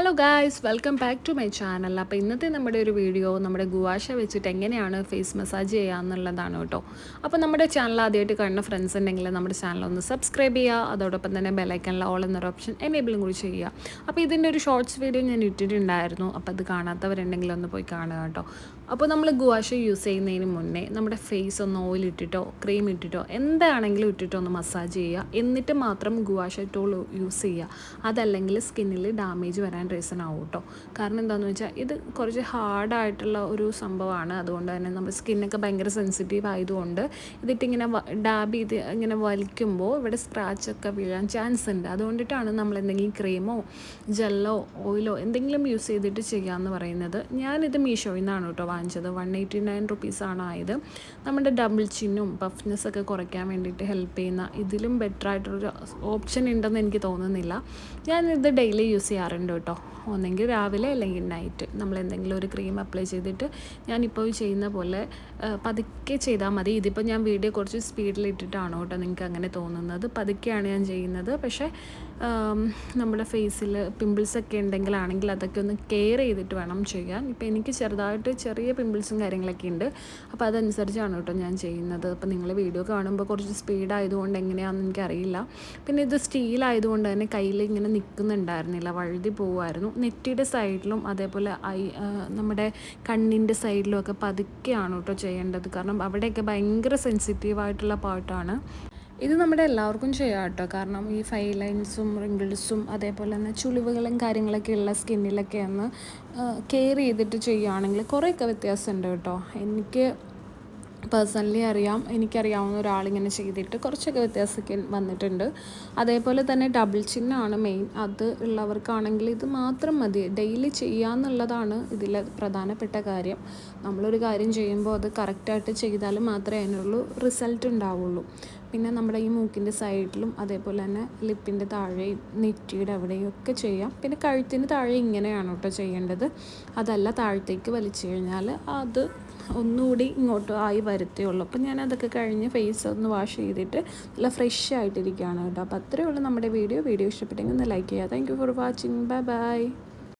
Hello guys welcome back to my channel അപ്പോൾ ഇന്നത്തെ നമ്മുടെ ഒരു വീഡിയോ നമ്മുടെ ഗുവാഷ വെച്ചിട്ട് എങ്ങനെയാണ് ഫേസ് മസാജ് ചെയ്യുക എന്നുള്ളതാണ് കേട്ടോ. അപ്പോൾ നമ്മുടെ ചാനൽ ആദ്യമായിട്ട് കാണുന്ന ഫ്രണ്ട്സ് ഉണ്ടെങ്കിൽ നമ്മുടെ ചാനൽ ഒന്ന് സബ്സ്ക്രൈബ് ചെയ്യുക. അതോടൊപ്പം തന്നെ ബെലൈക്കണിൽ ഓൾ എന്നൊരു ഓപ്ഷൻ എനേബിളും കൂടി ചെയ്യുക. അപ്പോൾ ഇതിന്റെ ഒരു ഷോർട്സ് വീഡിയോ ഞാൻ ഇട്ടിട്ടുണ്ടായിരുന്നു. അപ്പോൾ അത് കാണാത്തവരുണ്ടെങ്കിൽ ഒന്ന് പോയി കാണുക കേട്ടോ. അപ്പോൾ നമ്മൾ ഗുവാഷ യൂസ് ചെയ്യുന്നതിന് മുന്നേ നമ്മുടെ ഫേസ് ഒന്ന് ഓയിൽ ഇട്ടിട്ടോ ക്രീം ഇട്ടിട്ടോ എന്താണെങ്കിലും ഇട്ടിട്ടോ ഒന്ന് മസാജ് ചെയ്യുക. എന്നിട്ട് മാത്രം ഗുവാഷ ടൂൾ യൂസ് ചെയ്യുക. അതല്ലെങ്കിൽ സ്കിന്നിൽ ഡാമേജ് വരാൻ റീസൺ ആവും കേട്ടോ കാരണം എന്താണെന്ന് വെച്ചാൽ ഇത് കുറച്ച് ഹാർഡായിട്ടുള്ള ഒരു സംഭവമാണ് അതുകൊണ്ട് തന്നെ നമ്മുടെ സ്കിന്നൊക്കെ ഭയങ്കര സെൻസിറ്റീവ് ആയതുകൊണ്ട് ഇതിട്ടിങ്ങനെ ഡാബ് ചെയ്ത് ഇങ്ങനെ വലിക്കുമ്പോൾ ഇവിടെ സ്ക്രാച്ചൊക്കെ വീഴാൻ ചാൻസ് ഉണ്ട്. അതുകൊണ്ടിട്ടാണ് നമ്മൾ എന്തെങ്കിലും ക്രീമോ ജെല്ലോ ഓയിലോ എന്തെങ്കിലും യൂസ് ചെയ്തിട്ട് ചെയ്യാമെന്ന് പറയുന്നത്. ഞാനിത് മീഷോയിൽ നിന്നാണ് കേട്ടോ വാങ്ങിച്ചത്. വൺ എയ്റ്റി നയൻ റുപ്പീസാണ് ആയത്. നമ്മുടെ ഡബിൾ ചിന്നും പഫ്നെസ് ഒക്കെ കുറയ്ക്കാൻ വേണ്ടിയിട്ട് ഹെൽപ്പ് ചെയ്യുന്ന ഇതിലും ബെറ്റർ ആയിട്ടൊരു ഓപ്ഷൻ ഉണ്ടെന്ന് എനിക്ക് തോന്നുന്നില്ല. ഞാനിത് ഡെയിലി യൂസ് ചെയ്യാറുണ്ട് കേട്ടോ ഒന്നെങ്കിൽ രാവിലെ അല്ലെങ്കിൽ നൈറ്റ് നമ്മൾ എന്തെങ്കിലും ഒരു ക്രീം അപ്ലൈ ചെയ്തിട്ട് ഞാനിപ്പോൾ ചെയ്യുന്ന പോലെ പതുക്കെ ചെയ്താൽ മതി. ഇതിപ്പോൾ ഞാൻ വീഡിയോ കുറച്ച് സ്പീഡിൽ ഇട്ടിട്ടാണ് കേട്ടോ നിങ്ങൾക്ക് അങ്ങനെ തോന്നുന്നത്. പതുക്കെയാണ് ഞാൻ ചെയ്യുന്നത്. പക്ഷേ നമ്മുടെ ഫേസിൽ പിമ്പിൾസ് ഒക്കെ ഉണ്ടെങ്കിലാണെങ്കിൽ അതൊക്കെ ഒന്ന് കെയർ ചെയ്തിട്ട് വേണം ചെയ്യാൻ. ഇപ്പോൾ എനിക്ക് ചെറുതായിട്ട് ചെറിയ പിമ്പിൾസും കാര്യങ്ങളൊക്കെ ഉണ്ട്. അപ്പോൾ അതനുസരിച്ചാണ് കേട്ടോ ഞാൻ ചെയ്യുന്നത്. അപ്പോൾ നിങ്ങൾ വീഡിയോ കാണുമ്പോൾ കുറച്ച് സ്പീഡ് ആയതുകൊണ്ട് എങ്ങനെയാണെന്ന് എനിക്കറിയില്ല. പിന്നെ ഇത് സ്റ്റീൽ ആയതുകൊണ്ട് തന്നെ കയ്യിൽ ഇങ്ങനെ നിൽക്കുന്നുണ്ടായിരുന്നില്ല വഴുതി പോവുമായിരുന്നു നെറ്റിയുടെ സൈഡിലും അതേപോലെ ഐ നമ്മുടെ കണ്ണിന്റെ സൈഡിലും ഒക്കെ പതുക്കെയാണ് കേട്ടോ ചെയ്യേണ്ടത്. കാരണം അവിടെയൊക്കെ ഭയങ്കര സെൻസിറ്റീവായിട്ടുള്ള പാട്ടാണ് ഇത് നമ്മുടെ എല്ലാവർക്കും ചെയ്യാം കേട്ടോ. കാരണം ഈ ഫൈ ലൈൻസും റിങ്കിൾസും അതേപോലെ തന്നെ ചുളിവുകളും കാര്യങ്ങളൊക്കെ ഉള്ള സ്കിന്നിലൊക്കെ ഒന്ന് കെയർ ചെയ്തിട്ട് ചെയ്യുകയാണെങ്കിൽ കുറേയൊക്കെ വ്യത്യാസമുണ്ട് കേട്ടോ. എനിക്ക് പേഴ്സണലി അറിയാം. എനിക്കറിയാവുന്ന ഒരാളിങ്ങനെ ചെയ്തിട്ട് കുറച്ചൊക്കെ വ്യത്യാസമൊക്കെ വന്നിട്ടുണ്ട്. അതേപോലെ തന്നെ ഡബിൾ ചിന്നാണ് മെയിൻ അത് ഉള്ളവർക്കാണെങ്കിൽ ഇത് മാത്രം മതി. ഡെയിലി ചെയ്യാന്നുള്ളതാണ് ഇതിലെ പ്രധാനപ്പെട്ട കാര്യം. നമ്മളൊരു കാര്യം ചെയ്യുമ്പോൾ അത് കറക്റ്റായിട്ട് ചെയ്താൽ മാത്രമേ അതിനുള്ളൂ റിസൾട്ട് ഉണ്ടാവുള്ളൂ. പിന്നെ നമ്മുടെ ഈ മൂക്കിന്റെ സൈഡിലും അതേപോലെ തന്നെ ലിപ്പിന്റെ താഴെയും നെറ്റിയുടെ അവിടെയും ഒക്കെ ചെയ്യാം. പിന്നെ കഴുത്തിന് താഴെ ഇങ്ങനെയാണ് കേട്ടോ ചെയ്യേണ്ടത്. അതല്ല താഴത്തേക്ക് വലിച്ചു കഴിഞ്ഞാൽ അത് ഒന്നുകൂടി ഇങ്ങോട്ട് ആയി വരത്തേ ഉള്ളൂ അപ്പം ഞാൻ അതൊക്കെ കഴിഞ്ഞ് ഫേസ് ഒന്ന് വാഷ് ചെയ്തിട്ട് നല്ല ഫ്രഷ് ആയിട്ടിരിക്കുകയാണ് കേട്ടോ. അപ്പോൾ അത്രയേ ഉള്ളൂ നമ്മുടെ വീഡിയോ. വീഡിയോ ഇഷ്ടപ്പെട്ടെങ്കിൽ ഒന്ന് ലൈക്ക് ചെയ്യുക. Thank you for watching bye bye